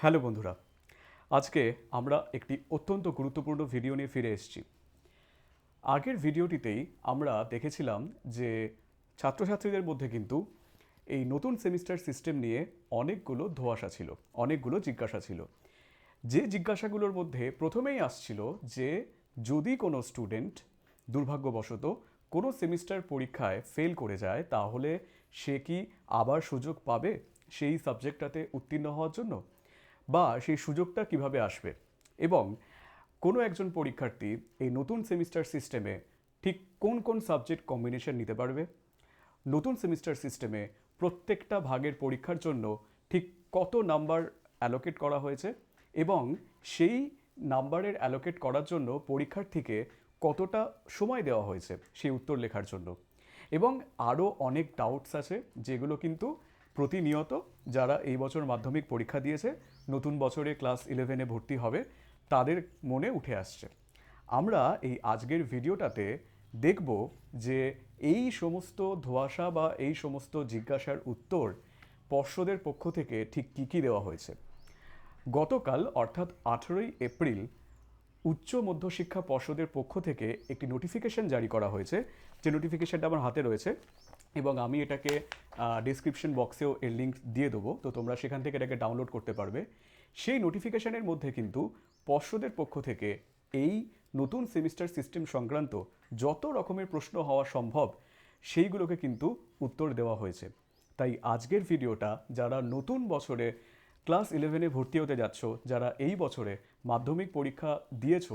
Hello বন্ধুরা, আজকে আমরা একটি অত্যন্ত গুরুত্বপূর্ণ ভিডিও নিয়ে ফিরে এসেছি। আগের ভিডিওটিতেই আমরা দেখেছিলাম যে ছাত্রছাত্রীদের মধ্যে কিন্তু এই নতুন সেমিস্টার সিস্টেম নিয়ে অনেকগুলো ধোঁয়াশা ছিল, অনেকগুলো জিজ্ঞাসা ছিল। যে জিজ্ঞাসাগুলোর মধ্যে প্রথমেই আসছিল যে যদি কোনো স্টুডেন্ট দুর্ভাগ্যবশত কোনো সেমিস্টার পরীক্ষায় ফেল করে যায়, তাহলে সে কি আবার সুযোগ পাবে সেই সাবজেক্টটাতে উত্তীর্ণ হওয়ার জন্য? বা সেই সুযোগটা কীভাবে আসবে? এবং কোনো একজন পরীক্ষার্থী এই নতুন সেমিস্টার সিস্টেমে ঠিক কোন কোন সাবজেক্ট কম্বিনেশন নিতে পারবে? নতুন সেমিস্টার সিস্টেমে প্রত্যেকটা ভাগের পরীক্ষার জন্য ঠিক কত নাম্বার অ্যালোকেট করা হয়েছে? এবং সেই নাম্বারের অ্যালোকেট করার জন্য পরীক্ষার্থীকে কতটা সময় দেওয়া হয়েছে সেই উত্তর লেখার জন্য? এবং আরও অনেক ডাউটস আছে যেগুলো কিন্তু প্রতিনিয়ত যারা এই বছর মাধ্যমিক পরীক্ষা দিয়েছে নতুন বছরে ক্লাস ইলেভেনে ভর্তি হবে, তাদের মনে উঠে আসছে। আমরা এই আজকের ভিডিওটাতে দেখব যে এই সমস্ত ধোঁয়াশা বা এই সমস্ত জিজ্ঞাসার উত্তর পর্ষদের পক্ষ থেকে ঠিক কী কী দেওয়া হয়েছে। গতকাল, অর্থাৎ আঠেরোই এপ্রিল, উচ্চ মধ্যশিক্ষা পর্ষদের পক্ষ থেকে একটি নোটিফিকেশন জারি করা হয়েছে। যে নোটিফিকেশনটা আমার হাতে রয়েছে এবং আমি এটাকে ডিসক্রিপশন বক্সেও এর লিঙ্ক দিয়ে দেবো। তো তোমরা সেখান থেকে এটাকে ডাউনলোড করতে পারবে। সেই নোটিফিকেশনের মধ্যে কিন্তু পর্ষদের পক্ষ থেকে এই নতুন সেমিস্টার সিস্টেম সংক্রান্ত যত রকমের প্রশ্ন হওয়া সম্ভব, সেইগুলোকে কিন্তু উত্তর দেওয়া হয়েছে। তাই আজকের ভিডিওটা, যারা নতুন বছরে ক্লাস ইলেভেনে ভর্তি হতে যাচ্ছ, যারা এই বছরে মাধ্যমিক পরীক্ষা দিয়েছ,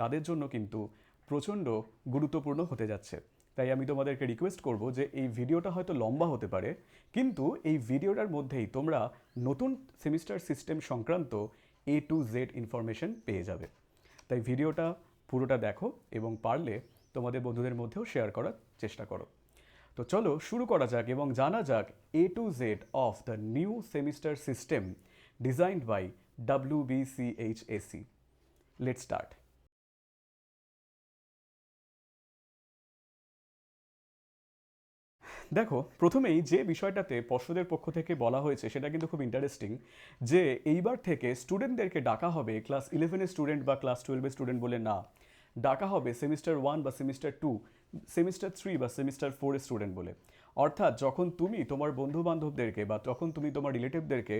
তাদের জন্য কিন্তু প্রচণ্ড গুরুত্বপূর্ণ হতে যাচ্ছে। তাই আমি তোমাদেরকে রিকোয়েস্ট করব যে এই ভিডিওটা হয়তো লম্বা হতে পারে, কিন্তু এই ভিডিওটার মধ্যেই তোমরা নতুন সেমিস্টার সিস্টেম সংক্রান্ত এ টু জেড ইনফরমেশন পেয়ে যাবে। তাই ভিডিওটা পুরোটা দেখো এবং পারলে তোমাদের বন্ধুদের মধ্যেও শেয়ার করার চেষ্টা করো। তো চলো শুরু করা যাক এবং জানা যাক A to Z of the new semester system designed by W BCHSE let start দেখো, প্রথমেই যে বিষয়টাতে পর্ষদের পক্ষ থেকে বলা হয়েছে সেটা কিন্তু খুব ইন্টারেস্টিং যে এইবার থেকে স্টুডেন্টদেরকে ডাকা হবে ক্লাস ইলেভেনের স্টুডেন্ট বা ক্লাস টুয়েলভের স্টুডেন্ট বলে না। ডাকা হবে সেমিস্টার ওয়ান বা সেমিস্টার টু সেমিস্টার থ্রি বা সেমিস্টার ফোরের স্টুডেন্ট বলে। অর্থাৎ যখন তুমি তোমার বন্ধু বান্ধবদেরকে বা তখন তুমি তোমার রিলেটিভদেরকে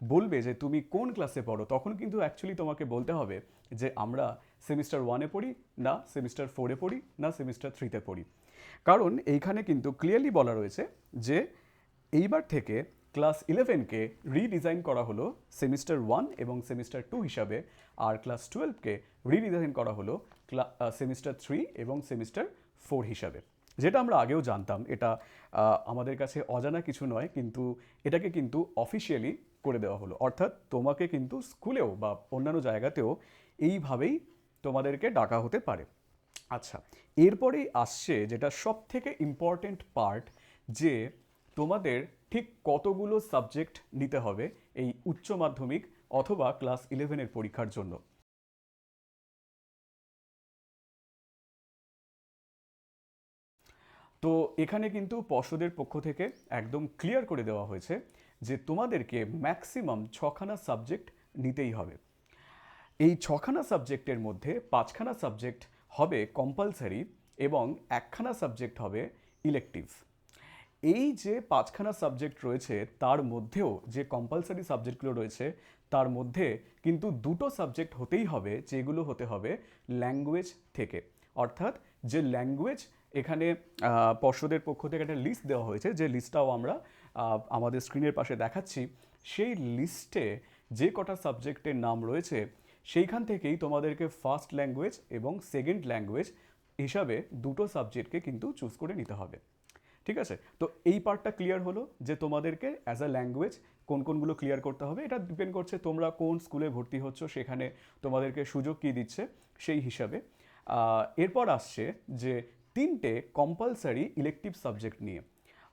বলবে যে তুমি কোন ক্লাসে পড়ো, তখন কিন্তু অ্যাকচুয়ালি তোমাকে বলতে হবে যে আমরা সেমিস্টার ওয়ানে পড়ি, না সেমিস্টার ফোরে পড়ি, না সেমিস্টার থ্রিতে পড়ি। কারণ এইখানে কিন্তু ক্লিয়ারলি বলা রয়েছে যে এইবার থেকে ক্লাস ইলেভেনকে রিডিজাইন করা হলো সেমিস্টার ওয়ান এবং সেমিস্টার টু হিসাবে, আর ক্লাস টুয়েলভকে রিডিজাইন করা হলো সেমিস্টার থ্রি এবং সেমিস্টার ফোর হিসাবে। যেটা আমরা আগেও জানতাম, এটা আমাদের কাছে অজানা কিছু নয়, কিন্তু এটাকে কিন্তু অফিসিয়ালি করে দেওয়া হলো। অর্থাৎ তোমাকে কিন্তু স্কুলেও বা অন্যান্য জায়গাতেও এইভাবেই তোমাদেরকে ডাকা হতে পারে। আচ্ছা এরপরেই আসছে যেটা সব থেকে ইম্পর্টেন্ট পার্ট যে তোমাদের ঠিক কতগুলো সাবজেক্ট নিতে হবে এই উচ্চ মাধ্যমিক অথবা ক্লাস ইলেভেনের পরীক্ষার জন্য। তো এখানে কিন্তু পর্ষদের পক্ষ থেকে একদম ক্লিয়ার করে দেওয়া হয়েছে যে তোমাদেরকে ম্যাক্সিমাম ছখানা সাবজেক্ট নিতেই হবে। এই ছখানা সাবজেক্টের মধ্যে পাঁচখানা সাবজেক্ট হবে কম্পালসারি এবং একখানা সাবজেক্ট হবে ইলেকটিভ এই যে পাঁচখানা সাবজেক্ট রয়েছে, তার মধ্যেও যে কম্পালসারি সাবজেক্টগুলো রয়েছে, তার মধ্যে কিন্তু দুটো সাবজেক্ট হতেই হবে, যেগুলো হতে হবে ল্যাঙ্গুয়েজ থেকে। অর্থাৎ যে ল্যাঙ্গুয়েজ এখানে পর্ষদের পক্ষ থেকে একটা লিস্ট দেওয়া হয়েছে, যে লিস্টটাও আমরা আমাদের স্ক্রিনের পাশে দেখাচ্ছি। সেই লিস্টে যে কটা সাবজেক্টের নাম রয়েছে সেইখান থেকেই তোমাদেরকে ফার্স্ট ল্যাঙ্গুয়েজ এবং সেকেন্ড ল্যাঙ্গুয়েজ হিসাবে দুটো সাবজেক্টকে কিন্তু চুজ করে নিতে হবে। ঠিক আছে? তো এই পার্টটা ক্লিয়ার হলো যে তোমাদেরকে অ্যাজ আ ল্যাঙ্গুয়েজ কোন কোনগুলো ক্লিয়ার করতে হবে। এটা ডিপেন্ড করছে তোমরা কোন স্কুলে ভর্তি হচ্ছ, সেখানে তোমাদেরকে সুযোগ কী দিচ্ছে সেই হিসাবে। এরপর আসছে যে তিনটে কম্পালসারি ইলেকটিভ সাবজেক্ট নিয়ে।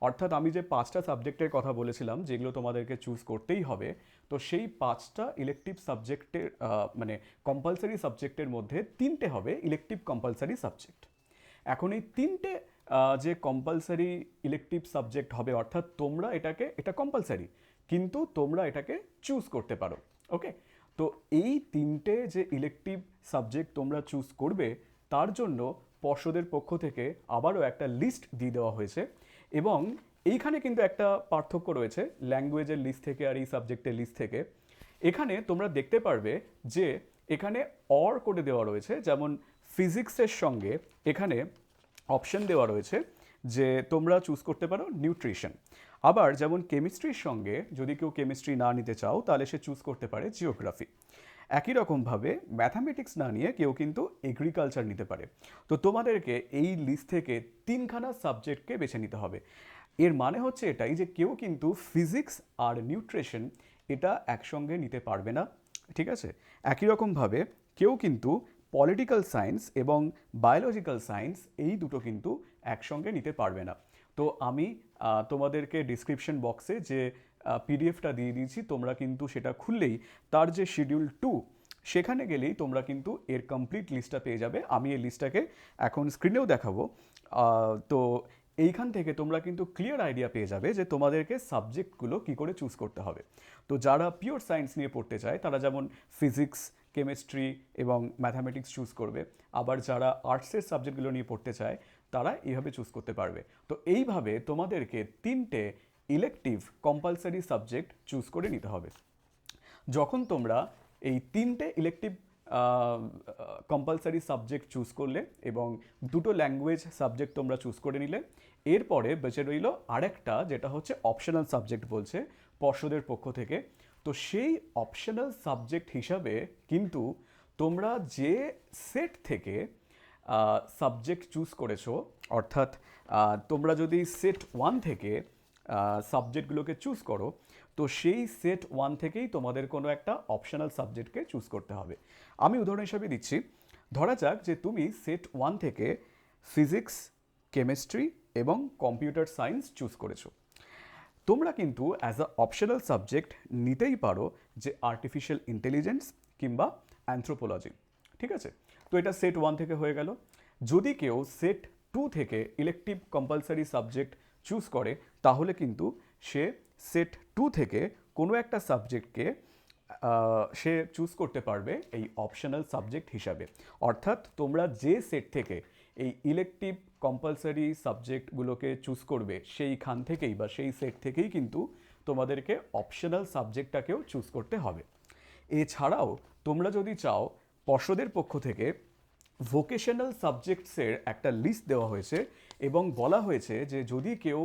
অর্থাৎ আমি যে পাঁচটা সাবজেক্টের কথা বলেছিলাম, যেগুলো তোমাদেরকে চুজ করতেই হবে, তো সেই পাঁচটা ইলেকটিভ সাবজেক্টের মানে কম্পালসারি সাবজেক্টের মধ্যে তিনটে হবে ইলেকটিভ কম্পালসারি সাবজেক্ট এখন এই তিনটে যে কম্পালসারি ইলেকটিভ সাবজেক্ট হবে, অর্থাৎ তোমরা এটাকে, এটা কম্পালসারি কিন্তু তোমরা এটাকে চুজ করতে পারো ওকে তো এই তিনটে যে ইলেকটিভ সাবজেক্ট তোমরা চুজ করবে, তার জন্য পর্ষদের পক্ষ থেকে আবারও একটা লিস্ট দিয়ে দেওয়া হয়েছে। এবং এইখানে কিন্তু একটা পার্থক্য রয়েছে ল্যাঙ্গুয়েজের লিস্ট থেকে আর এই সাবজেক্টের লিস্ট থেকে। এখানে তোমরা দেখতে পারবে যে এখানে অর করে দেওয়া রয়েছে, যেমন ফিজিক্সের সঙ্গে এখানে অপশন দেওয়া রয়েছে যে তোমরা চুজ করতে পারো নিউট্রিশন আবার যেমন কেমিস্ট্রির সঙ্গে যদি কেউ কেমিস্ট্রি না নিতে চাও, তাহলে সে চুজ করতে পারে জিওগ্রাফি একই রকমভাবে ম্যাথামেটিক্স না নিয়ে কেউ কিন্তু এগ্রিকালচার নিতে পারে। তো তোমাদেরকে এই লিস্ট থেকে তিনখানা সাবজেক্টকে বেছে নিতে হবে। এর মানে হচ্ছে এটাই যে কেউ কিন্তু ফিজিক্স আর নিউট্রিশন এটা একসঙ্গে নিতে পারবে না, ঠিক আছে? একই রকমভাবে কেউ কিন্তু পলিটিক্যাল সায়েন্স এবং বায়োলজিক্যাল সায়েন্স এই দুটো কিন্তু একসঙ্গে নিতে পারবে না। তো আমি তোমাদেরকে ডিসক্রিপশন বক্সে যে পিডিএফটা দিয়ে দিয়েছি, তোমরা কিন্তু সেটা খুললেই তার যে শিডিউল টু সেখানে গেলেই তোমরা কিন্তু এর কমপ্লিট লিস্টটা পেয়ে যাবে। আমি এই লিস্টটাকে এখন স্ক্রিনেও দেখাবো। তো এইখান থেকে তোমরা কিন্তু ক্লিয়ার আইডিয়া পেয়ে যাবে যে তোমাদেরকে সাবজেক্টগুলো কী করে চুজ করতে হবে। তো যারা পিওর সায়েন্স নিয়ে পড়তে চায়, তারা যেমন ফিজিক্স কেমিস্ট্রি এবং ম্যাথামেটিক্স চুজ করবে, আবার যারা আর্টসের সাবজেক্টগুলো নিয়ে পড়তে চায়, তারা এইভাবে চুজ করতে পারবে। তো এইভাবে তোমাদেরকে তিনটে ইলেকটিভ কম্পালসারি সাবজেক্ট চুজ করে নিতে হবে। যখন তোমরা এই তিনটে ইলেকটিভ কম্পালসারি সাবজেক্ট চুজ করলে এবং দুটো ল্যাঙ্গুয়েজ সাবজেক্ট তোমরা চুজ করে নিলে, এরপরে বেঁচে রইল আরেকটা যেটা হচ্ছে অপশনাল সাবজেক্ট বলছে পর্ষদের পক্ষ থেকে। তো সেই অপশনাল সাবজেক্ট হিসাবে কিন্তু তোমরা যে সেট থেকে সাবজেক্ট চুজ করেছ, অর্থাৎ তোমরা যদি সেট ওয়ান থেকে সাবজেক্টগুলোকে চুজ করো, তো সেই সেট ওয়ান থেকেই তোমাদের কোনো একটা অপশনাল সাবজেক্টকে চুজ করতে হবে। আমি উদাহরণ হিসাবে দিচ্ছি, ধরা যাক যে তুমি সেট ওয়ান থেকে ফিজিক্স কেমিস্ট্রি এবং কম্পিউটার সায়েন্স চুজ করেছ। তোমরা কিন্তু অ্যাজ আ অপশনাল সাবজেক্ট নিতেই পারো যে আর্টিফিশিয়াল ইন্টেলিজেন্স কিংবা অ্যান্থ্রোপোলজি ঠিক আছে? তো এটা সেট ওয়ান থেকে হয়ে গেল। যদি কেউ সেট টু থেকে ইলেকটিভ কম্পালসারি সাবজেক্ট চুজ করে তাহলে কিন্তু সে সেট টু থেকে কোনো একটা সাবজেক্টকে সে চুজ করতে পারবে এই অপশনাল সাবজেক্ট হিসাবে। অর্থাৎ তোমরা যে সেট থেকে এই ইলেকটিভ কম্পালসারি সাবজেক্টগুলোকে চুজ করবে, সেইখান থেকেই বা সেই সেট থেকেই কিন্তু তোমাদেরকে অপশনাল সাবজেক্টটাকেও চুজ করতে হবে। এছাড়াও তোমরা যদি চাও, পর্ষদের পক্ষ থেকে ভোকেশনাল সাবজেক্টসের একটা লিস্ট দেওয়া হয়েছে এবং বলা হয়েছে যে যদি কেউ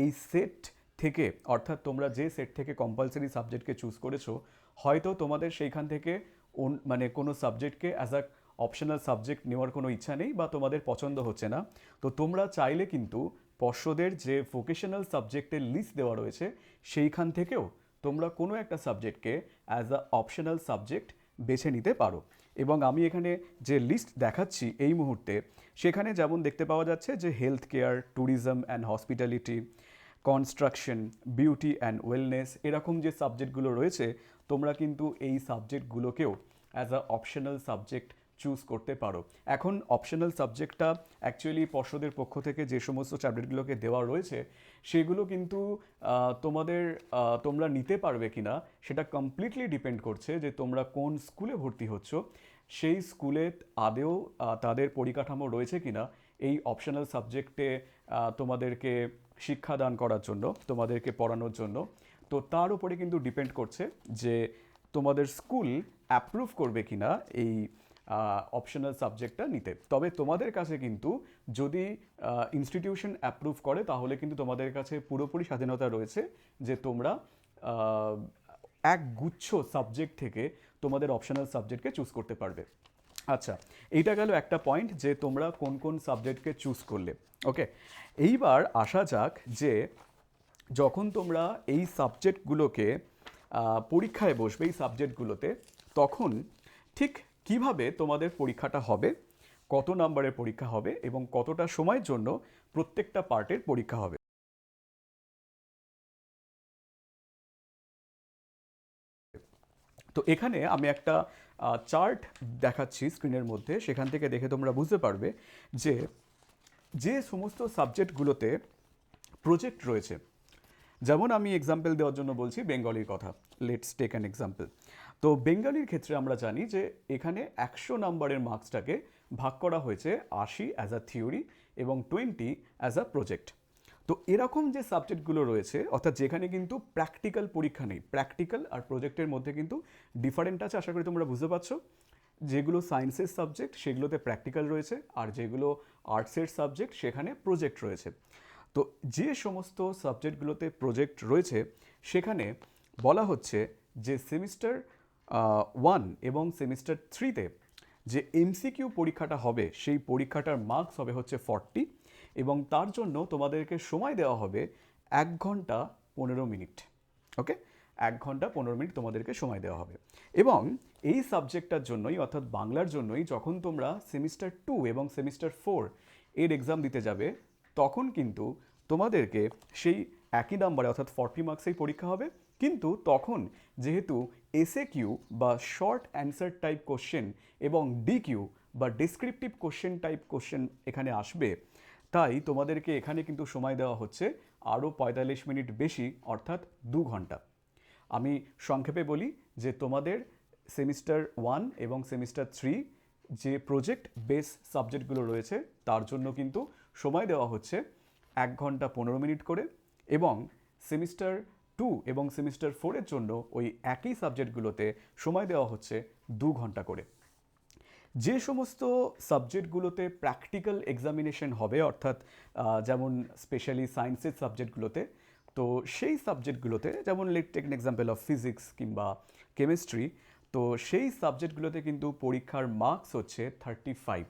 এই সেট থেকে, অর্থাৎ তোমরা যে সেট থেকে কম্পালসারি সাবজেক্টকে চুজ করেছ, হয়তো তোমাদের সেইখান থেকে মানে কোনো সাবজেক্টকে অ্যাজ আ অপশনাল সাবজেক্ট নেওয়ার কোনো ইচ্ছা নেই বা তোমাদের পছন্দ হচ্ছে না। তো তোমরা চাইলে কিন্তু পর্ষদের যে ভোকেশনাল সাবজেক্টের লিস্ট দেওয়া রয়েছে, সেইখান থেকেও তোমরা কোনো একটা সাবজেক্টকে অ্যাজ আ অপশনাল সাবজেক্ট বেছে নিতে পারো। এবং আমি এখানে যে লিস্ট দেখাচ্ছি এই মুহূর্তে, সেখানে যেমন দেখতে পাওয়া যাচ্ছে যে health care tourism and hospitality construction beauty and wellness এরকম যে সাবজেক্টগুলো রয়েছে, তোমরা কিন্তু এই সাবজেক্টগুলোকেও as a optional subject choose করতে পারো। এখন অপশনাল সাবজেক্টটা অ্যাকচুয়ালি পর্ষদের পক্ষ থেকে যে সমস্ত সাবজেক্টগুলোকে দেওয়া রয়েছে, সেগুলো কিন্তু তোমাদের তোমরা নিতে পারবে কিনা, সেটা কমপ্লিটলি ডিপেন্ড করছে যে তোমরা কোন স্কুলে ভর্তি হচ্ছ, সেই স্কুলে আদেও তাদের পরিকাঠামো রয়েছে কিনা, এই অপশনাল সাবজেক্টে তোমাদেরকে শিক্ষাদান করার জন্য, তোমাদেরকে পড়ানোর জন্য। তো তার উপরে কিন্তু ডিপেন্ড করছে যে তোমাদের স্কুল অ্যাপ্রুভ করবে কিনা এই অপশনাল সাবজেক্টটা নিতে। তবে তোমাদের কাছে কিন্তু যদি ইনস্টিটিউশন অ্যাপ্রুভ করে, তাহলে কিন্তু তোমাদের কাছে পুরোপুরি স্বাধীনতা রয়েছে যে তোমরা এক গুচ্ছ সাবজেক্ট থেকে তোমাদের অপশনাল সাবজেক্টকে চুজ করতে পারবে। আচ্ছা এইটা গেল একটা পয়েন্ট যে তোমরা কোন কোন সাবজেক্টকে চুজ করলে। ওকে এইবার আসা যাক যে যখন তোমরা এই সাবজেক্টগুলোকে পরীক্ষায় বসবে, এই সাবজেক্টগুলোতে তখন ঠিক কীভাবে তোমাদের পরীক্ষাটা হবে, কত নম্বরের পরীক্ষা হবে এবং কতটা সময়ের জন্য প্রত্যেকটা পার্টের পরীক্ষা হবে। তো এখানে আমি একটা চার্ট দেখাচ্ছি স্ক্রিনের মধ্যে, সেখান থেকে দেখে তোমরা বুঝতে পারবে যে যে সমস্ত সাবজেক্টগুলোতে প্রজেক্ট রয়েছে, যেমন আমি এক্সাম্পল দেওয়ার জন্য বলছি বেঙ্গলির কথা লেটস টেক অ্যান এক্সাম্পল তো বেঙ্গালির ক্ষেত্রে আমরা জানি যে এখানে একশো নাম্বারের মার্কসটাকে ভাগ করা হয়েছে আশি অ্যাজ আ থিওরি এবং টোয়েন্টি অ্যাজ আ প্রজেক্ট তো এরকম যে সাবজেক্টগুলো রয়েছে, অর্থাৎ যেখানে কিন্তু প্র্যাকটিক্যাল পরীক্ষা নেই প্র্যাকটিক্যাল আর প্রজেক্টের মধ্যে কিন্তু ডিফারেন্ট আছে, আশা করি তোমরা বুঝতে পারছ। যেগুলো সায়েন্সের সাবজেক্ট সেগুলোতে প্র্যাকটিক্যাল রয়েছে, আর যেগুলো আর্টসের সাবজেক্ট সেখানে প্রজেক্ট রয়েছে। তো যে সমস্ত সাবজেক্টগুলোতে প্রজেক্ট রয়েছে, সেখানে বলা হচ্ছে যে সেমিস্টার ওয়ান এবং সেমিস্টার থ্রিতে যে এমসিকিউ পরীক্ষাটা হবে, সেই পরীক্ষাটার মার্কস হবে হচ্ছে ফর্টি এবং তার জন্য তোমাদেরকে সময় দেওয়া হবে এক ঘণ্টা পনেরো মিনিট ওকে এক ঘণ্টা পনেরো মিনিট তোমাদেরকে সময় দেওয়া হবে এবং এই সাবজেক্টটার জন্যই, অর্থাৎ বাংলার জন্যই, যখন তোমরা সেমিস্টার টু এবং সেমিস্টার ফোর এর এক্সাম দিতে যাবে, তখন কিন্তু তোমাদেরকে সেই একই নাম্বারে অর্থাৎ ফর্টি মার্কসেই পরীক্ষা হবে কিন্তু তখন যেহেতু এসএ কিউ বা শর্ট অ্যান্সার টাইপ কোশ্চেন এবং ডি কিউ বা ডিসক্রিপটিভ কোশ্চেন টাইপ কোশ্চেন এখানে আসবে, তাই তোমাদেরকে এখানে কিন্তু সময় দেওয়া হচ্ছে আরও পঁয়তাল্লিশ মিনিট বেশি, অর্থাৎ দু ঘণ্টা। আমি সংক্ষেপে বলি যে তোমাদের সেমিস্টার ওয়ান এবং সেমিস্টার থ্রি যে প্রজেক্ট বেস সাবজেক্টগুলো রয়েছে, তার জন্য কিন্তু সময় দেওয়া হচ্ছে এক ঘণ্টা পনেরো মিনিট করে এবং সেমিস্টার টু এবং সেমিস্টার ফোরের জন্য ওই একই সাবজেক্টগুলোতে সময় দেওয়া হচ্ছে দু ঘণ্টা করে। যে সমস্ত সাবজেক্টগুলোতে প্র্যাকটিক্যাল এক্সামিনেশন হবে, অর্থাৎ যেমন স্পেশালি সায়েন্সের সাবজেক্টগুলোতে, তো সেই সাবজেক্টগুলোতে, যেমন let take example of physics কিংবা কেমিস্ট্রি, তো সেই সাবজেক্টগুলোতে কিন্তু পরীক্ষার মার্কস হচ্ছে thirty five,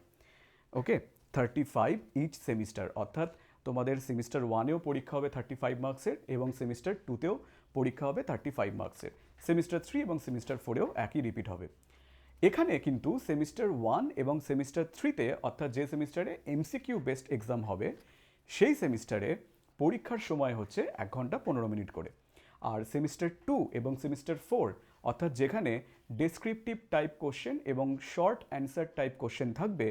okay? Thirty five each semester, অর্থাৎ তোমাদের সেমিস্টার ওয়ানেও পরীক্ষা হবে থার্টি ফাইভ মার্কসের এবং সেমিস্টার টুতেও পরীক্ষা হবে থার্টি ফাইভ মার্কসের সেমিস্টার থ্রি এবং সেমিস্টার ফোরেও একই রিপিট হবে। এখানে কিন্তু সেমিস্টার ওয়ান এবং সেমিস্টার থ্রিতে অর্থাৎ যে সেমিস্টারে এমসিকিউ বেস্ট এক্সাম হবে, সেই সেমিস্টারে পরীক্ষার সময় হচ্ছে এক ঘণ্টা পনেরো মিনিট করে। আর সেমিস্টার টু এবং সেমিস্টার ফোর অর্থাৎ যেখানে ডেসক্রিপটিভ টাইপ কোশ্চেন এবং শর্ট অ্যান্সার টাইপ কোশ্চেন থাকবে,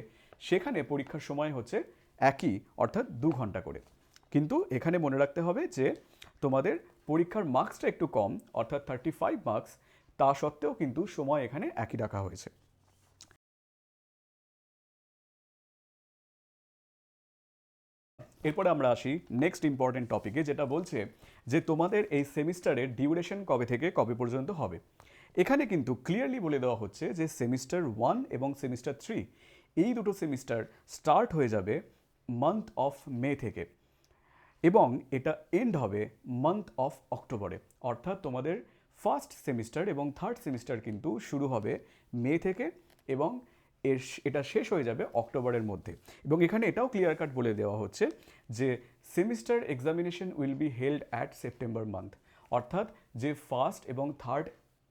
সেখানে পরীক্ষার সময় হচ্ছে একই, অর্থাৎ দু ঘণ্টা করে। কিন্তু এখানে মনে রাখতে হবে যে, তোমাদের পরীক্ষার মার্কসটা একটু কম, অর্থাৎ থার্টি ফাইভ মার্কস তা সত্ত্বেও কিন্তু সময় এখানে একই রাখা হয়েছে। এরপরে আমরা আসি নেক্সট ইম্পর্টেন্ট টপিকে যেটা বলছে যে, তোমাদের এই সেমিস্টারের ডিউরেশন কবে থেকে কবে পর্যন্ত হবে? এখানে কিন্তু ক্লিয়ারলি বলে দেওয়া হচ্ছে যে, সেমিস্টার ওয়ান এবং সেমিস্টার থ্রি এই দুটো সেমিস্টার স্টার্ট হয়ে যাবে মান্থ অফ মে থেকে। এবং এটা এন্ড হবে মান্থ অফ অক্টোবরে অর্থাৎ তোমাদের ফার্স্ট সেমিস্টার এবং থার্ড সেমিস্টার কিন্তু শুরু হবে মে থেকে এবং এর এটা শেষ হয়ে যাবে অক্টোবরের মধ্যে। এবং এখানে এটাও ক্লিয়ার কাট বলে দেওয়া হচ্ছে যে semester examination will be held at September month অর্থাৎ যে ফার্স্ট এবং থার্ড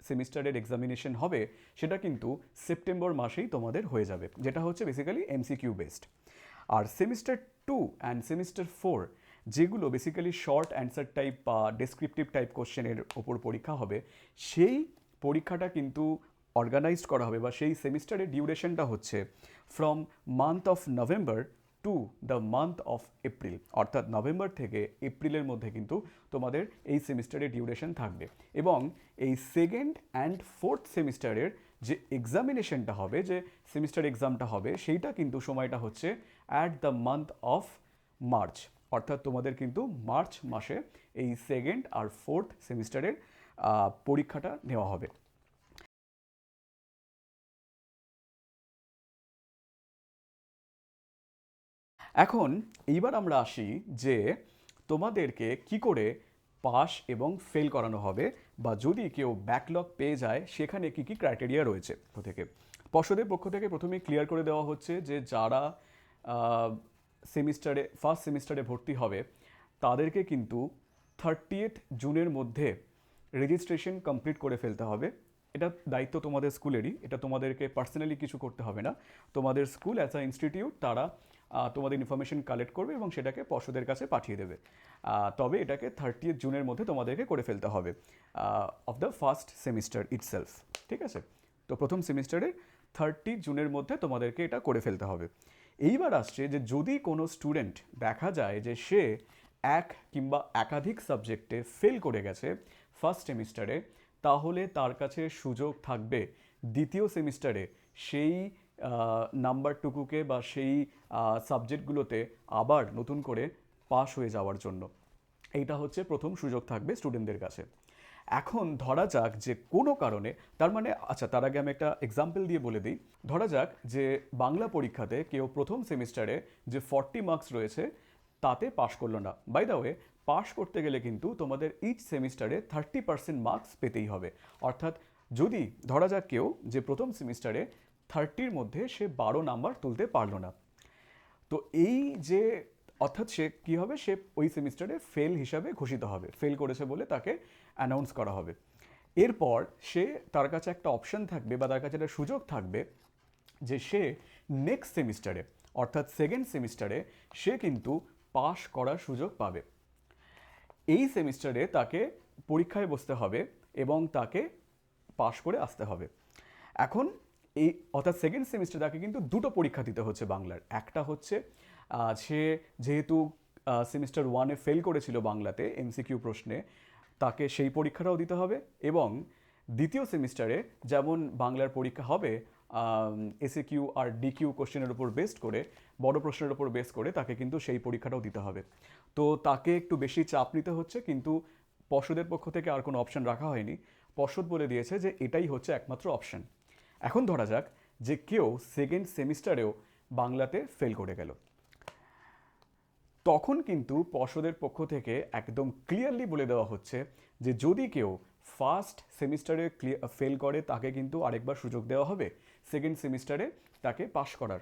সেমিস্টারের এক্সামিনেশন হবে, সেটা কিন্তু সেপ্টেম্বর মাসেই তোমাদের হয়ে যাবে। যেটা হচ্ছে basically MCQ based R semester two and semester four যেগুলো বেসিক্যালি শর্ট অ্যান্সার টাইপ বা ডেসক্রিপটিভ টাইপ কোশ্চেনের ওপর পরীক্ষা হবে, সেই পরীক্ষাটা কিন্তু অর্গানাইজড করা হবে বা সেই সেমিস্টারের ডিউরেশনটা হচ্ছে from month of November to the month of April অর্থাৎ নভেম্বর থেকে এপ্রিলের মধ্যে কিন্তু তোমাদের এই সেমিস্টারের ডিউরেশন থাকবে এবং এই সেকেন্ড অ্যান্ড ফোর্থ সেমিস্টারের যে এক্সামিনেশনটা হবে, যে সেমিস্টার এক্সামটা হবে, সেইটা কিন্তু সময়টা হচ্ছে at the month of March অর্থাৎ তোমাদের কিন্তু মার্চ মাসে এই সেকেন্ড আর ফোর্থ সেমিস্টারের পরীক্ষাটা নেওয়া হবে। এখন এইবার আমরা আসি যে তোমাদেরকে কি করে পাস এবং ফেল করানো হবে বা যদি কেউ ব্যাকলগ পেয়ে যায়, সেখানে কি কি ক্রাইটেরিয়া রয়েছে থেকে? পর্ষদের পক্ষ থেকে প্রথমে ক্লিয়ার করে দেওয়া হচ্ছে যে যারা সেমিস্টারে ফার্স্ট সেমিস্টারে ভর্তি হবে, তাদেরকে কিন্তু থার্টিয়েথ জুনের মধ্যে রেজিস্ট্রেশন কমপ্লিট করে ফেলতে হবে। এটা দায়িত্ব তোমাদের স্কুলেরই এটা তোমাদেরকে পার্সোনালি কিছু করতে হবে না। তোমাদের স্কুল অ্যাজ আ ইনস্টিটিউট তারা তোমাদের ইনফরমেশন কালেক্ট করবে এবং সেটাকে পর্ষদের কাছে পাঠিয়ে দেবে। তবে এটাকে থার্টি জুনের মধ্যে তোমাদেরকে করে ফেলতে হবে of the first semester itself ঠিক আছে? তো প্রথম সেমিস্টারের থার্টি জুনের মধ্যে তোমাদেরকে এটা করে ফেলতে হবে। এইবার আসছে যে যদি কোনো স্টুডেন্ট দেখা যায় যে সে এক কিংবা একাধিক সাবজেক্টে ফেল করে গেছে ফার্স্ট সেমিস্টারে তাহলে তার কাছে সুযোগ থাকবে দ্বিতীয় সেমিস্টারে সেই নাম্বারটুকুকে বা সেই সাবজেক্টগুলোতে আবার নতুন করে পাশ হয়ে যাওয়ার জন্য। এইটা হচ্ছে প্রথম সুযোগ থাকবে স্টুডেন্টদের কাছে। এখন ধরা যাক যে কোনো কারণে, তার মানে আচ্ছা তার আগে আমি একটা এক্সাম্পল দিয়ে বলে দিই। ধরা যাক যে বাংলা পরীক্ষাতে কেউ প্রথম সেমিস্টারে যে ফর্টি মার্কস রয়েছে, তাতে পাশ করল না। বাই দ্য ওয়ে পাশ করতে গেলে কিন্তু তোমাদের ইচ সেমিস্টারে থার্টি পার্সেন্ট মার্কস পেতেই হবে। অর্থাৎ যদি ধরা যাক কেউ যে প্রথম সেমিস্টারে থার্টির মধ্যে সে বারো নাম্বার তুলতে পারল না। তো এই যে, অর্থাৎ সে কী হবে? সে ওই সেমিস্টারে ফেল হিসাবে ঘোষিত হবে। ফেল করেছে বলে তাকে অ্যানাউন্স করা হবে। এরপর সে তার কাছে একটা অপশন থাকবে বা তার কাছে একটা সুযোগ থাকবে যে সে নেক্সট সেমিস্টারে, অর্থাৎ সেকেন্ড সেমিস্টারে সে কিন্তু পাশ করার সুযোগ পাবে। এই সেমিস্টারে তাকে পরীক্ষায় বসতে হবে এবং তাকে পাশ করে আসতে হবে। এখন এই অর্থাৎ সেকেন্ড সেমিস্টার তাকে কিন্তু দুটো পরীক্ষা দিতে হচ্ছে বাংলার। একটা হচ্ছে সে যেহেতু সেমিস্টার ওয়ানে ফেল করেছিল বাংলাতে এমসিকিউ প্রশ্নে, তাকে সেই পরীক্ষাটাও দিতে হবে এবং দ্বিতীয় সেমিস্টারে যেমন বাংলার পরীক্ষা হবে এসএ কিউ আর ডিকিউ কোশ্চেনের উপর বেস্ট করে, বড় প্রশ্নের উপর বেস করে তাকে কিন্তু সেই পরীক্ষাটাও দিতে হবে। তো তাকে একটু বেশি চাপ নিতে হচ্ছে, কিন্তু পর্ষদের পক্ষ থেকে আর কোনো অপশন রাখা হয়নি। পর্ষদ বলে দিয়েছে যে এটাই হচ্ছে একমাত্র অপশন এখন ধরা যাক যে কেউ সেকেন্ড সেমিস্টারেও বাংলাতে ফেল করে গেল। তখন কিন্তু পর্ষদের পক্ষ থেকে একদম ক্লিয়ারলি বলে দেওয়া হচ্ছে যে যদি কেউ ফার্স্ট সেমিস্টারে ফেল করে, তাকে কিন্তু আরেকবার সুযোগ দেওয়া হবে সেকেন্ড সেমিস্টারে তাকে পাশ করার।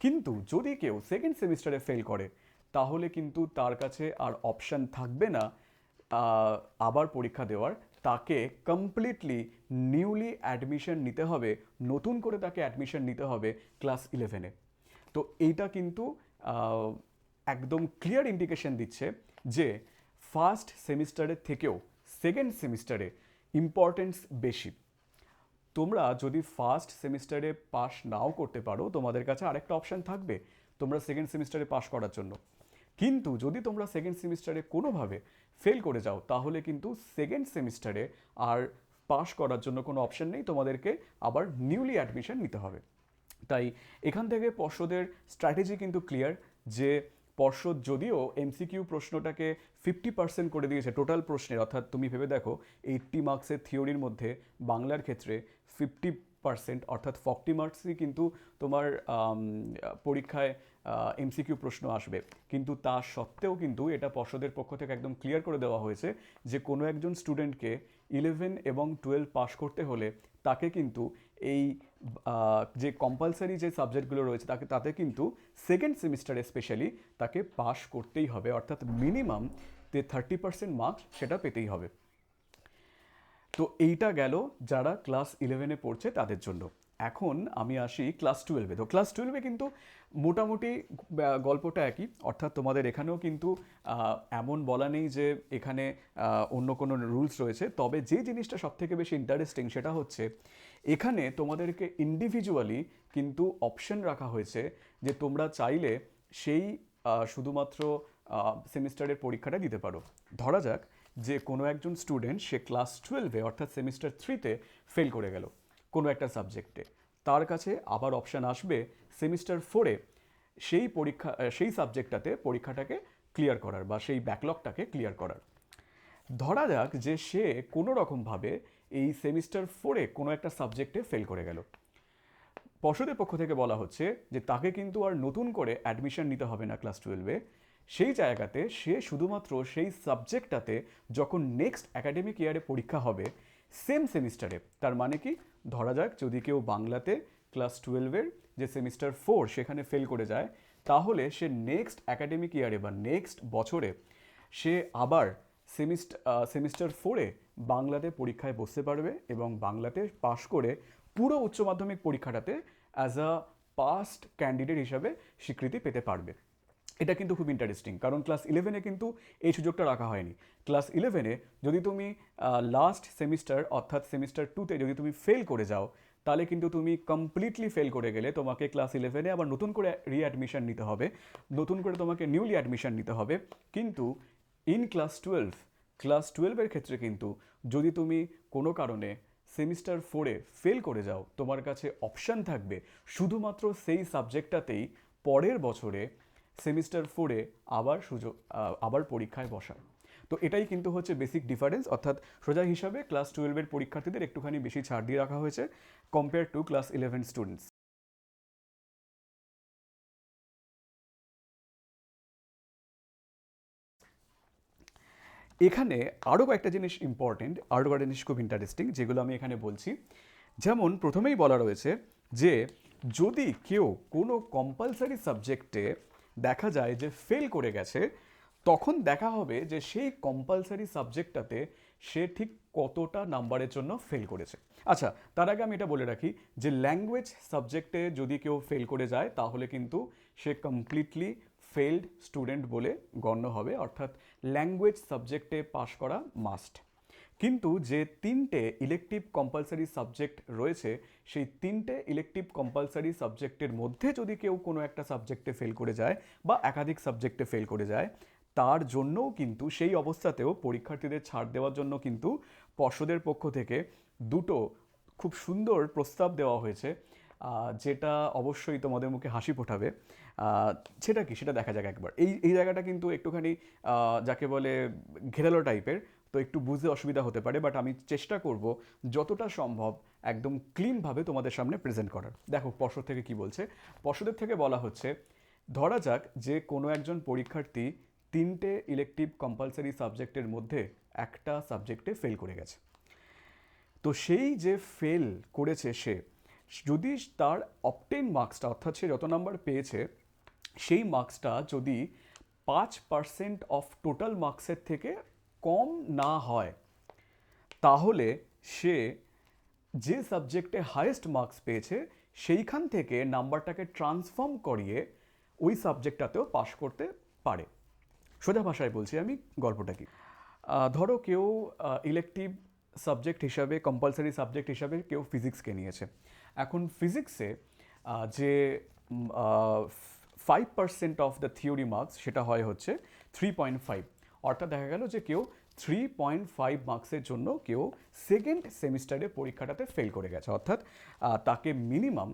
কিন্তু যদি কেউ সেকেন্ড সেমিস্টারে ফেল করে, তাহলে কিন্তু তার কাছে আর অপশন থাকবে না আবার পরীক্ষা দেওয়ার তাকে কমপ্লিটলি নিউলি অ্যাডমিশন নিতে হবে, নতুন করে তাকে অ্যাডমিশন নিতে হবে ক্লাস ইলেভেনে তো এইটা কিন্তু একদম ক্লিয়ার ইন্ডিকেশন দিচ্ছে যে ফার্স্ট সেমিস্টারের থেকেও সেকেন্ড সেমিস্টারে ইম্পর্টেন্স বেশি। তোমরা যদি ফার্স্ট সেমিস্টারে পাস নাও করতে পারো, তোমাদের কাছে আরেকটা অপশন থাকবে, তোমরা সেকেন্ড সেমিস্টারে পাস করার জন্য। কিন্তু যদি তোমরা সেকেন্ড সেমিস্টারে কোনোভাবে ফেল করে যাও, তাহলে কিন্তু সেকেন্ড সেমিস্টারে আর পাস করার জন্য কোনো অপশন নেই, তোমাদেরকে আবার নিউলি অ্যাডমিশন নিতে হবে। তাই এখান থেকে পর্ষদের স্ট্র্যাটেজি কিন্তু ক্লিয়ার যে পর্ষদ যদিও এমসিকিউ প্রশ্নটাকে ফিফটি পার্সেন্ট করে দিয়েছে টোটাল প্রশ্নের, অর্থাৎ তুমি ভেবে দেখো এইট্টি মার্কসের থিওরির মধ্যে বাংলার ক্ষেত্রে ফিফটি পার্সেন্ট অর্থাৎ ফর্টি মার্কসই কিন্তু তোমার পরীক্ষায় এমসিকিউ প্রশ্ন আসবে। কিন্তু তা সত্ত্বেও কিন্তু এটা পর্ষদের পক্ষ থেকে একদম ক্লিয়ার করে দেওয়া হয়েছে যে কোনো একজন স্টুডেন্টকে ইলেভেন এবং টুয়েলভ পাস করতে হলে তাকে কিন্তু এই যে কম্পালসারি যে সাবজেক্টগুলো রয়েছে তাকে, তাতে কিন্তু সেকেন্ড সেমিস্টারে স্পেশালি তাকে পাস করতেই হবে। অর্থাৎ মিনিমাম যে থার্টি পার্সেন্ট মার্কস সেটা পেতেই হবে। তো এইটা গেল যারা ক্লাস ইলেভেনে পড়ছে তাদের জন্য। এখন আমি আসি ক্লাস টুয়েলভে তো ক্লাস টুয়েলভে কিন্তু মোটামুটি গল্পটা একই। অর্থাৎ তোমাদের এখানেও কিন্তু এমন বলা নেই যে এখানে অন্য কোনো রুলস রয়েছে। তবে যে জিনিসটা সবথেকে বেশি ইন্টারেস্টিং সেটা হচ্ছে, এখানে তোমাদেরকে ইন্ডিভিজুয়ালি কিন্তু অপশন রাখা হয়েছে যে তোমরা চাইলে সেই শুধুমাত্র সেমিস্টারের পরীক্ষাটা দিতে পারো। ধরা যাক যে কোনো একজন স্টুডেন্ট সে ক্লাস টুয়েলভে অর্থাৎ সেমিস্টার থ্রিতে ফেল করে গেল কোনো একটা সাবজেক্টে তার কাছে আবার অপশান আসবে সেমিস্টার ফোরে সেই পরীক্ষা সেই সাবজেক্টটাতে পরীক্ষাটাকে ক্লিয়ার করার বা সেই ব্যাকলগটাকে ক্লিয়ার করার। ধরা যাক যে সে কোনো রকমভাবে এই সেমিস্টার ফোরে কোনো একটা সাবজেক্টে ফেল করে গেল। পর্ষদের পক্ষ থেকে বলা হচ্ছে যে তাকে কিন্তু আর নতুন করে অ্যাডমিশন নিতে হবে না ক্লাস টুয়েলভে সেই জায়গাতে সে শুধুমাত্র সেই সাবজেক্টটাতে যখন নেক্সট একাডেমিক ইয়ারে পরীক্ষা হবে সেম সেমিস্টারে তার মানে কি? ধরা যাক যদি কেউ বাংলাতে ক্লাস টুয়েলভের যে সেমিস্টার ফোর সেখানে ফেল করে যায়, তাহলে সে নেক্সট একাডেমিক ইয়ারে বা নেক্সট বছরে সে আবার সেমিস্টার সেমিস্টার ফোরে বাংলাতে পরীক্ষায় বসতে পারবে এবং বাংলাতে পাশ করে পুরো উচ্চ মাধ্যমিক পরীক্ষাটাতে অ্যাজ আ পাস্ট ক্যান্ডিডেট হিসাবে স্বীকৃতি পেতে পারবে। এটা কিন্তু খুব ইন্টারেস্টিং কারণ ক্লাস ইলেভেনে কিন্তু এই সুযোগটা রাখা হয়নি। ক্লাস ইলেভেনে যদি তুমি লাস্ট সেমিস্টার অর্থাৎ সেমিস্টার টুতে যদি তুমি ফেল করে যাও, তাহলে কিন্তু তুমি কমপ্লিটলি ফেল করে গেলে তোমাকে ক্লাস ইলেভেনে আবার নতুন করে রিঅ্যাডমিশন নিতে হবে, নতুন করে তোমাকে নিউলি অ্যাডমিশন নিতে হবে। কিন্তু ইন ক্লাস টুয়েলভ ক্লাস টুয়েলভের ক্ষেত্রে কিন্তু যদি তুমি কোনো কারণে সেমিস্টার ফোরে ফেল করে যাও, তোমার কাছে অপশান থাকবে, শুধুমাত্র সেই সাবজেক্টটাতেই পরের বছরে সেমিস্টার ফোরে আবার সুযোগ আবার পরীক্ষায় বসার তো এটাই কিন্তু হচ্ছে বেসিক ডিফারেন্স অর্থাৎ সোজা হিসাবে ক্লাস টুয়েলভের পরীক্ষার্থীদের একটুখানি বেশি ছাড় দিয়ে রাখা হয়েছে compare to class eleven students এখানে আরও কয়েকটা জিনিস ইম্পর্টেন্ট আরও কয়েকটা জিনিস খুব ইন্টারেস্টিং যেগুলো আমি এখানে বলছি। যেমন প্রথমেই বলা রয়েছে যে যদি কেউ কোনো কম্পালসারি সাবজেক্টে দেখা যায় যে ফেল করে গেছে, তখন দেখা হবে যে সেই কম্পালসারি সাবজেক্টটাতে সে ঠিক কতটা নাম্বারের জন্য ফেল করেছে। আচ্ছা তার আগে আমি এটা বলে রাখি যে ল্যাঙ্গুয়েজ সাবজেক্টে যদি কেউ ফেল করে যায়, তাহলে কিন্তু সে কমপ্লিটলি ফেলড স্টুডেন্ট বলে গণ্য হবে, অর্থাৎ ল্যাঙ্গুয়েজ সাবজেক্টে পাশ করা মাস্ট কিন্তু যে তিনটে ইলেকটিভ কম্পালসারি সাবজেক্ট রয়েছে, সেই তিনটে ইলেকটিভ কম্পালসারি সাবজেক্টের মধ্যে যদি কেউ কোনো একটা সাবজেক্টে ফেল করে যায় বা একাধিক সাবজেক্টে ফেল করে যায়, তার জন্যও কিন্তু সেই অবস্থাতেও পরীক্ষার্থীদের ছাড় দেওয়ার জন্য কিন্তু পর্ষদের পক্ষ থেকে দুটো খুব সুন্দর প্রস্তাব দেওয়া হয়েছে যেটা অবশ্যই তোমাদের মুখে হাসি ফোটাবে। সেটা কি? সেটা দেখা যাক একবার। এই এই জায়গাটা কিন্তু একটুখানি যাকে বলে ঘেরালো টাইপের তো একটু বুঝতে অসুবিধা হতে পারে বাট আমি চেষ্টা করব যতটা সম্ভব একদম ক্লিনভাবে তোমাদের সামনে প্রেজেন্ট করার। দেখো পর্ষদ থেকে কি বলছে? পর্ষদের থেকে বলা হচ্ছে, ধরা যাক যে কোনো একজন পরীক্ষার্থী তিনটে ইলেকটিভ কম্পালসারি সাবজেক্টের মধ্যে একটা সাবজেক্টে ফেল করে গেছে। তো সেই যে ফেল করেছে সে, যদি তার অপটেন মার্কসটা অর্থাৎ সে যত নাম্বার পেয়েছে, সেই মার্কসটা যদি পাঁচ পার্সেন্ট অফ টোটাল মার্কসের থেকে কম না হয়, তাহলে সে যে সাবজেক্টে হায়েস্ট মার্কস পেয়েছে, সেইখান থেকে নাম্বারটাকে ট্রান্সফর্ম করিয়ে ওই সাবজেক্টটাতেও পাশ করতে পারে। সোজা ভাষায় বলছি আমি, গল্পটা কি? ধরো কেউ ইলেকটিভ সাবজেক্ট হিসাবে কম্পালসারি সাবজেক্ট হিসাবে কেউ ফিজিক্সকে নিয়েছে। এখন ফিজিক্সে যে five percent of the theory marks সেটা হয় হচ্ছে থ্রি পয়েন্ট ফাইভ অর্থাৎ দেখা গেল যে কেউ থ্রি পয়েন্ট ফাইভ মার্কসের জন্য কেউ সেকেন্ড সেমিস্টারে পরীক্ষাটাতে ফেল করে গেছে। অর্থাৎ তাকে মিনিমাম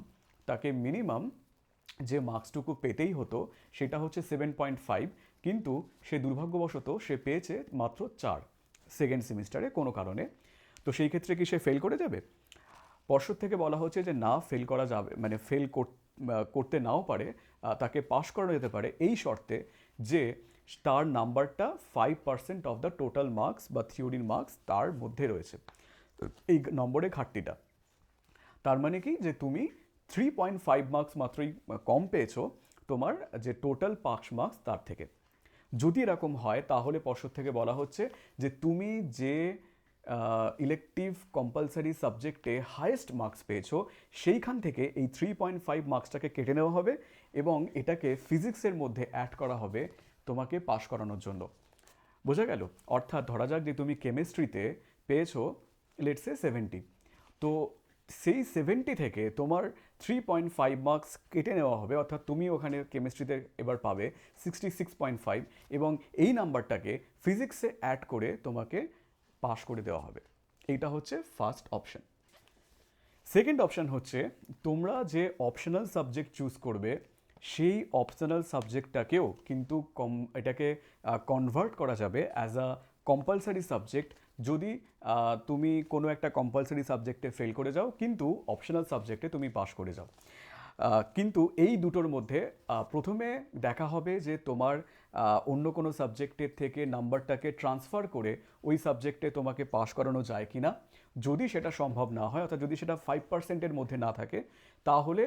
তাকে মিনিমাম যে মার্কসটুকু পেতেই হতো সেটা হচ্ছে সেভেন পয়েন্ট ফাইভ কিন্তু সে দুর্ভাগ্যবশত সে পেয়েছে মাত্র চার সেকেন্ড সেমিস্টারে কোনো কারণে। তো সেই ক্ষেত্রে কি সে ফেল করে যাবে? পর্ষদ থেকে বলা হচ্ছে যে না ফেল করা যাবে মানে ফেল করতে নাও পারে তাকে পাশ করানো যেতে পারে। এই শর্তে যে তার নাম্বারটা five percent of the total marks বা থিওরির মার্কস তার মধ্যে রয়েছে। এই নম্বরে ঘাটতিটা। তার মানে কি? যে তুমি থ্রি পয়েন্ট ফাইভ মার্কস মাত্রই কম পেয়েছ তোমার যে টোটাল পাস মার্কস তার থেকে। যদি এরকম হয়, তাহলে পর্ষদ থেকে বলা হচ্ছে যে তুমি যে ইলেকটিভ কম্পালসারি সাবজেক্টে হায়েস্ট মার্কস পেয়েছ, সেইখান থেকে এই থ্রি পয়েন্ট ফাইভ মার্কসটাকে কেটে নেওয়া হবে এবং এটাকে ফিজিক্সের মধ্যে অ্যাড করা হবে তোমাকে পাশ করানোর জন্য। বোঝা গেল? অর্থাৎ ধরা যাক যে তুমি কেমিস্ট্রিতে পেয়েছ লেটসে সেভেন্টি তো সেই সেভেন্টি থেকে তোমার থ্রি পয়েন্ট ফাইভ মার্কস কেটে নেওয়া হবে, অর্থাৎ তুমি ওখানে কেমিস্ট্রিতে এবার পাবে সিক্সটি সিক্স পয়েন্ট ফাইভ এবং এই নাম্বারটাকে ফিজিক্সে অ্যাড করে তোমাকে পাস করে দেওয়া হবে। এইটা হচ্ছে ফার্স্ট অপশন সেকেন্ড অপশন হচ্ছে তোমরা যে অপশনাল সাবজেক্ট চুজ করবে সেই অপশনাল সাবজেক্টটাকেও কিন্তু কম, এটাকে কনভার্ট করা যাবে অ্যাজ আ কম্পালসারি সাবজেক্ট যদি তুমি কোনো একটা কম্পালসারি সাবজেক্টে ফেল করে যাও, কিন্তু অপশনাল সাবজেক্টে তুমি পাস করে যাও। কিন্তু এই দুটোর মধ্যে প্রথমে দেখা হবে যে তোমার অন্য কোনো সাবজেক্টের থেকে নাম্বারটাকে ট্রান্সফার করে ওই সাবজেক্টে তোমাকে পাস করানো যায় কি না যদি সেটা সম্ভব না হয়, অর্থাৎ যদি সেটা ফাইভ পার্সেন্টের মধ্যে না থাকে, তাহলে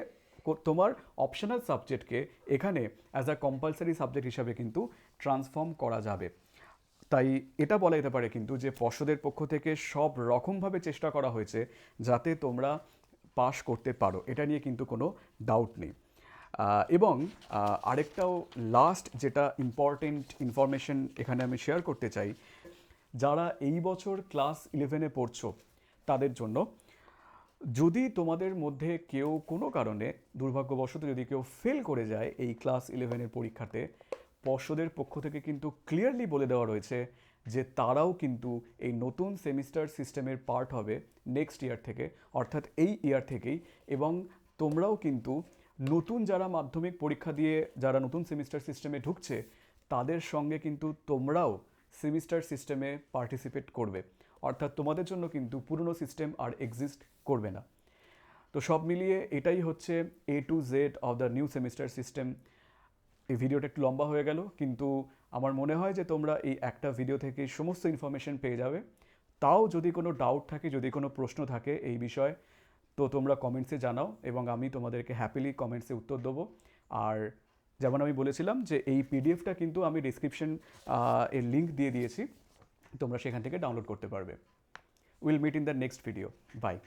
তোমার অপশনাল সাবজেক্টকে এখানে অ্যাজ আ কম্পালসারি সাবজেক্ট হিসাবে কিন্তু ট্রান্সফর্ম করা যাবে। তাই এটা বলা যেতে পারে কিন্তু যে পর্ষদের পক্ষ থেকে সব রকমভাবে চেষ্টা করা হয়েছে যাতে তোমরা পাশ করতে পারো। এটা নিয়ে কিন্তু কোনো ডাউট নেই। এবং আরেকটাও লাস্ট যেটা ইম্পর্টেন্ট ইনফরমেশন এখানে আমি শেয়ার করতে চাই, যারা এই বছর ক্লাস ইলেভেনে পড়ছো, তাদের জন্য যদি তোমাদের মধ্যে কেউ কোনো কারণে দুর্ভাগ্যবশত যদি কেউ ফেল করে যায় এই ক্লাস ইলেভেনের পরীক্ষাতে, পর্ষদের পক্ষ থেকে কিন্তু ক্লিয়ারলি বলে দেওয়া রয়েছে যে তারাও কিন্তু এই নতুন সেমিস্টার সিস্টেমের পার্ট হবে নেক্সট ইয়ার থেকে, অর্থাৎ এই ইয়ার থেকেই। এবং তোমরাও কিন্তু নতুন যারা মাধ্যমিক পরীক্ষা দিয়ে যারা নতুন সেমিস্টার সিস্টেমে ঢুকছে, তাদের সঙ্গে কিন্তু তোমরাও সেমিস্টার সিস্টেমে পার্টিসিপেট করবে। অর্থাৎ তোমাদের জন্য কিন্তু পুরনো সিস্টেম আর এক্সিস্ট করবে না। তো সব মিলিয়ে এটাই হচ্ছে A to Z of the new semester system এই ভিডিওটা একটু লম্বা হয়ে গেল, কিন্তু আমার মনে হয় যে তোমরা এই একটা ভিডিও থেকে সমস্ত ইনফরমেশন পেয়ে যাবে। তাও যদি কোনো ডাউট থাকে, যদি কোনো প্রশ্ন থাকে এই বিষয়ে, তো তোমরা কমেন্টসে জানাও এবং আমি তোমাদেরকে হ্যাপিলি কমেন্টসে উত্তর দেবো। আর যেমন আমি বলেছিলাম যে এই পিডিএফটা কিন্তু আমি ডিসক্রিপশন এর লিঙ্ক দিয়ে দিয়েছি। তোমরা সেখান থেকে ডাউনলোড করতে পারবে। Will meet in the next video bye